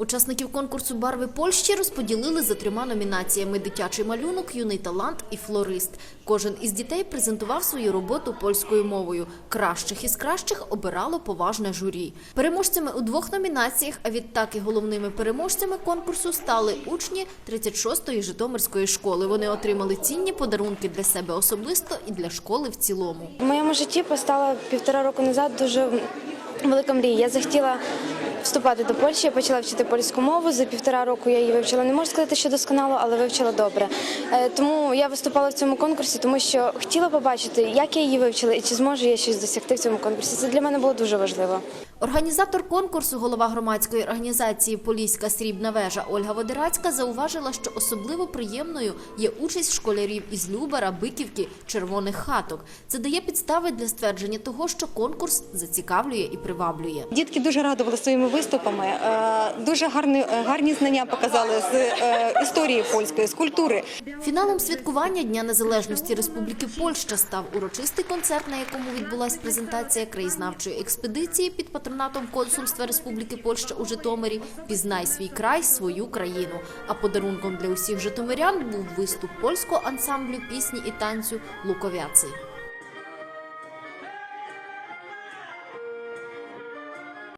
Учасників конкурсу Барви Польщі розподілили за трьома номінаціями: дитячий малюнок, юний талант і флорист. Кожен із дітей презентував свою роботу польською мовою. Кращих із кращих обирало поважне журі. Переможцями у двох номінаціях, а відтак і головними переможцями конкурсу стали учні 36-ї Житомирської школи. Вони отримали цінні подарунки для себе особисто і для школи в цілому. В моєму житті постала півтора року назад дуже велика мрія. Я захотіла вступати до Польщі, я почала вчити польську мову. За півтора року я її вивчила. Не можу сказати, що досконало, але вивчила добре. Е, Тому я виступала в цьому конкурсі, тому що хотіла побачити, як я її вивчила і чи зможу я щось досягти в цьому конкурсі. Це для мене було дуже важливо. Організатор конкурсу, голова громадської організації Поліська срібна вежа Ольга Водерацька зауважила, що особливо приємною є участь школярів із Любара, Биківки, Червоних хаток. Це дає підстави для ствердження того, що конкурс зацікавлює і приваблює. Дітки дуже радували своїми виступами. е, Дуже гарні, гарні знання показали з е, історії польської, з культури. Фіналом святкування Дня Незалежності Республіки Польща став урочистий концерт, на якому відбулася презентація краєзнавчої експедиції під патронатом консульства Республіки Польща у Житомирі Пізнай свій край, свою країну. А подарунком для усіх житомирян був виступ польського ансамблю пісні і танцю Луковяций.